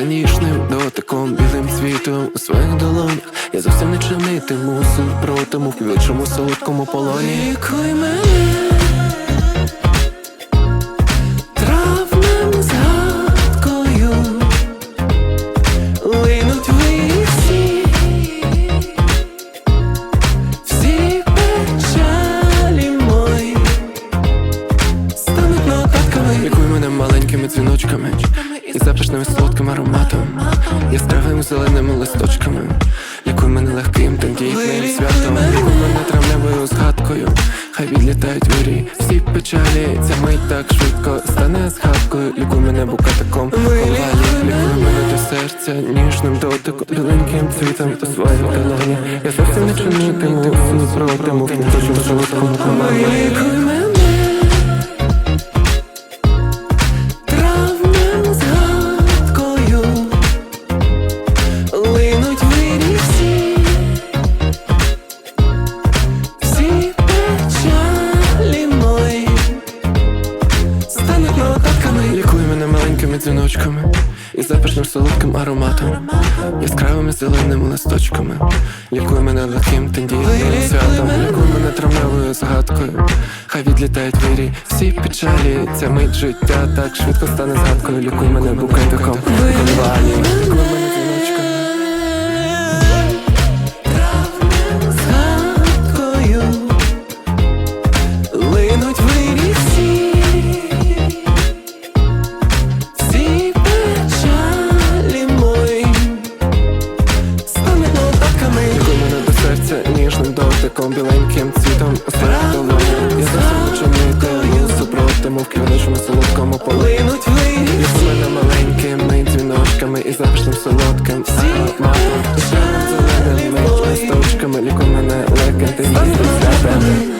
Торкнувся ніжним дотиком білим світом у своїх долонях. Я зовсім не чинитиму супротиму в квітчому солодкому полоні. Лікуй мене. Травним згадкою Линуть ви мої. Стануть нотатками. Лікуй мене маленькими дзвіночками. І запашним солодким ароматом Яскравими зеленими листочками. Лікуй мене легким, тендітним святом. Лікуй мене травневою згадкою. Хай відлітають вирі. Всі печалі, ця мить так швидко стане згадкою. Лікуй мене букетиком ковалі Лікуй мене. до серця ніжним дотиком Біленьким цвітом у своїй колоні Я зовсім не чинитиму супротиму В квітучому солодкому полоні Лікуй дзвіночками і запашним солодким ароматом, яскравими зеленими листочками. Лікуй мене легким тендітним святом, лікуй мене травневою згадкою. Хай відлітають вірі, всі печалі, ця мить життя так швидко стане згадкою. Лікуй мене букетиком лікуй мене дзвіночками. линуть вниз. З мене маленькими дзвіночками і запашним солодким. Ароматом Зеленими листочками, ліку мене легенди.